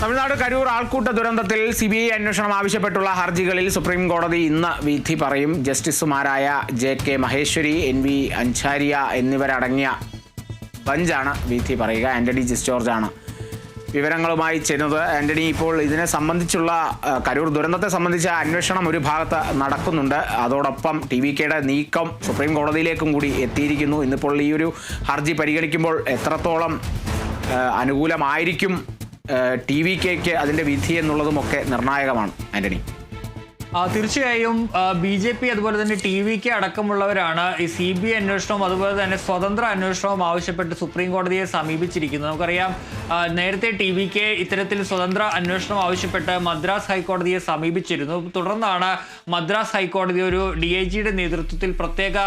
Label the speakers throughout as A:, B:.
A: തമിഴ്നാട് കരൂർ ആൾക്കൂട്ട ദുരന്തത്തിൽ C B I അന്വേഷണം ആവശ്യപ്പെട്ടുള്ള ഹർജികളിൽ സുപ്രീം കോടതി ഇന്ന് വിധി പറയും. ജസ്റ്റിസുമാരായ J K Maheshwari N V Anjaria എന്നിവരടങ്ങിയ ബഞ്ചാണ് വിധി പറയുക. ആന്റണി ജോർജാണ് വിവരങ്ങളുമായി ചെന്നത്. ആന്റണി ഇപ്പോൾ ഇതിനെ സംബന്ധിച്ചുള്ള കരൂർ ദുരന്തത്തെ സംബന്ധിച്ച അന്വേഷണം ഒരു ഭാഗത്ത് നടക്കുന്നുണ്ട്. അതോടൊപ്പം ടി വി കെയുടെ നീക്കം സുപ്രീം കോടതിയിലേക്കും കൂടി എത്തിയിരിക്കുന്നു. ഇന്നിപ്പോൾ ഈ ഒരു ഹർജി പരിഗണിക്കുമ്പോൾ എത്രത്തോളം അനുകൂലമായിരിക്കും ടി വി കെക്ക് അതിന്റെ വിധി എന്നുള്ളതുമൊക്കെ നിർണായകമാണ് ആന്റണി.
B: ആ, തീർച്ചയായും ബി ജെ പി അതുപോലെ തന്നെ ടി വിക്ക് അടക്കമുള്ളവരാണ് ഈ സി ബി ഐ അന്വേഷണവും അതുപോലെ തന്നെ സ്വതന്ത്ര അന്വേഷണവും ആവശ്യപ്പെട്ട് സുപ്രീം കോടതിയെ സമീപിച്ചിരിക്കുന്നത്. നമുക്കറിയാം നേരത്തെ ടി വിക്ക് ഇത്തരത്തിൽ സ്വതന്ത്ര അന്വേഷണം ആവശ്യപ്പെട്ട് മദ്രാസ് ഹൈക്കോടതിയെ സമീപിച്ചിരുന്നു. തുടർന്നാണ് മദ്രാസ് ഹൈക്കോടതി ഒരു ഡി ഐ ജിയുടെ നേതൃത്വത്തിൽ പ്രത്യേക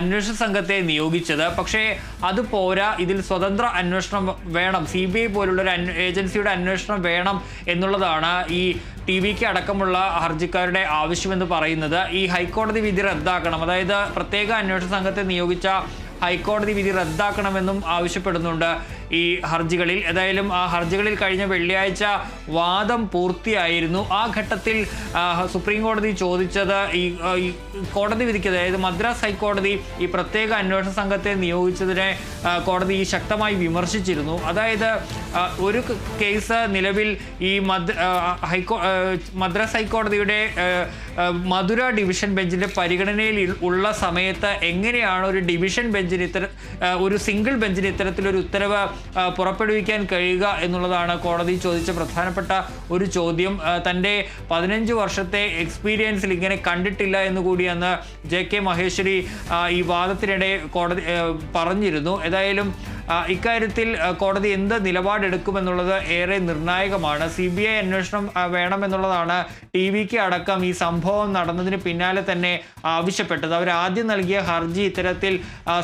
B: അന്വേഷണ സംഘത്തെ നിയോഗിച്ചത്. പക്ഷേ അത് പോരാ. ഇതിൽ സ്വതന്ത്ര അന്വേഷണം വേണം. സി ബി ഐ പോലുള്ള ഒരു ഏജൻസിയുടെ അന്വേഷണം വേണം എന്നുള്ളതാണ് ഈ ടി വിക്ക് അടക്കമുള്ള ഹർജിക്കാരുടെ ആവശ്യമെന്ന് പറയുന്നത് ഈ ഹൈക്കോടതി വിധി റദ്ദാക്കണം. അതായത് പ്രത്യേക അന്വേഷണ സംഘത്തെ നിയോഗിച്ച ഹൈക്കോടതി വിധി റദ്ദാക്കണമെന്നും ആവശ്യപ്പെടുന്നുണ്ട്. ഈ ഹർജികളിൽ. ഏതായാലും ആ ഹർജികളിൽ കഴിഞ്ഞ വെള്ളിയാഴ്ച വാദം പൂർത്തിയായിരുന്നു. ആ ഘട്ടത്തിൽ സുപ്രീം കോടതി ചോദിച്ചത് ഈ കോടതി വിധിക്ക് അതായത് മദ്രാസ് ഹൈക്കോടതി ഈ പ്രത്യേക അന്വേഷണ സംഘത്തെ നിയോഗിച്ചതിനെ കോടതി ശക്തമായി വിമർശിച്ചിരുന്നു. അതായത് ഒരു കേസ് നിലവിൽ ഈ മദ് ഹൈക്കോ മദ്രാസ് ഹൈക്കോടതിയുടെ മധുര ഡിവിഷൻ ബെഞ്ചിന്റെ പരിഗണനയിൽ ഉള്ള സമയത്ത് എങ്ങനെയാണ് ഒരു ഡിവിഷൻ ബെഞ്ചിന് ഇത്തര ഒരു സിംഗിൾ ബെഞ്ചിന് ഇത്തരത്തിലൊരു ഉത്തരവ് പുറപ്പെടുവിക്കാൻ കഴിയുക എന്നുള്ളതാണ് കോടതി ചോദിച്ച പ്രധാനപ്പെട്ട ഒരു ചോദ്യം. തന്റെ പതിനഞ്ച് വർഷത്തെ എക്സ്പീരിയൻസിൽ ഇങ്ങനെ കണ്ടിട്ടില്ല എന്ന് കൂടി അന്ന് ജെ കെ മഹേശ്വരി ഈ വാദത്തിനിടെ കോടതി പറഞ്ഞിരുന്നു. ഏതായാലും ഇക്കാര്യത്തിൽ കോടതി എന്ത് നിലപാടെടുക്കുമെന്നുള്ളത് ഏറെ നിർണായകമാണ്. സി ബി ഐ അന്വേഷണം വേണമെന്നുള്ളതാണ് ടി വിക്ക് അടക്കം ഈ സംഭവം നടന്നതിന് പിന്നാലെ തന്നെ ആവശ്യപ്പെട്ടത്. അവർ ആദ്യം നൽകിയ ഹർജി ഇത്തരത്തിൽ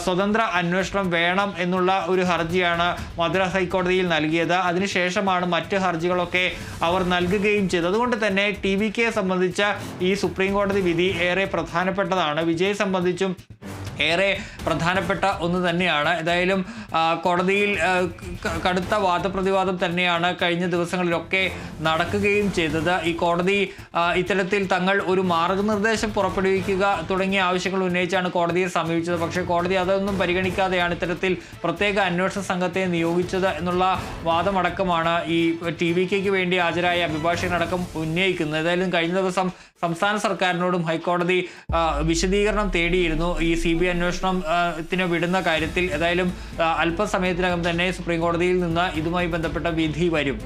B: സ്വതന്ത്ര അന്വേഷണം വേണം എന്നുള്ള ഒരു ഹർജിയാണ് മദ്രാസ് ഹൈക്കോടതിയിൽ നൽകിയത്. അതിനുശേഷമാണ് മറ്റ് ഹർജികളൊക്കെ അവർ നൽകുകയും ചെയ്തത്. അതുകൊണ്ട് തന്നെ ടി വി കെയെ സംബന്ധിച്ച ഈ സുപ്രീം കോടതി വിധി ഏറെ പ്രധാനപ്പെട്ടതാണ്. വിജയ് സംബന്ധിച്ചും ഏറെ പ്രധാനപ്പെട്ട ഒന്ന് തന്നെയാണ്. ഏതായാലും കോടതിയിൽ കടുത്ത വാദപ്രതിവാദം തന്നെയാണ് കഴിഞ്ഞ ദിവസങ്ങളിലൊക്കെ നടക്കുകയും ചെയ്തത്. ഈ കോടതി ഇത്തരത്തിൽ തങ്ങൾ ഒരു മാർഗനിർദ്ദേശം പുറപ്പെടുവിക്കുക തുടങ്ങിയ ആവശ്യങ്ങൾ ഉന്നയിച്ചാണ് കോടതിയെ സമീപിച്ചത്. പക്ഷേ കോടതി അതൊന്നും പരിഗണിക്കാതെയാണ് ഇത്തരത്തിൽ പ്രത്യേക അന്വേഷണ സംഘത്തെ നിയോഗിച്ചത് എന്നുള്ള വാദമടക്കമാണ് ഈ ടി വി കെക്ക് വേണ്ടി ഹാജരായ അഭിഭാഷകനടക്കം ഉന്നയിക്കുന്നത്. ഏതായാലും കഴിഞ്ഞ ദിവസം സംസ്ഥാന സർക്കാരിനോടും ഹൈക്കോടതി വിശദീകരണം തേടിയിരുന്നു ഈ സി ബി ഐ അന്വേഷണം ത്തിന് വിടുന്ന കാര്യത്തിൽ ഏതായാലും അല്പസമയത്തിനകം തന്നെ സുപ്രീം കോടതിയിൽ നിന്ന് ഇതുമായി ബന്ധപ്പെട്ട വിധി വരും.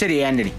A: ശരി ആന്റണി.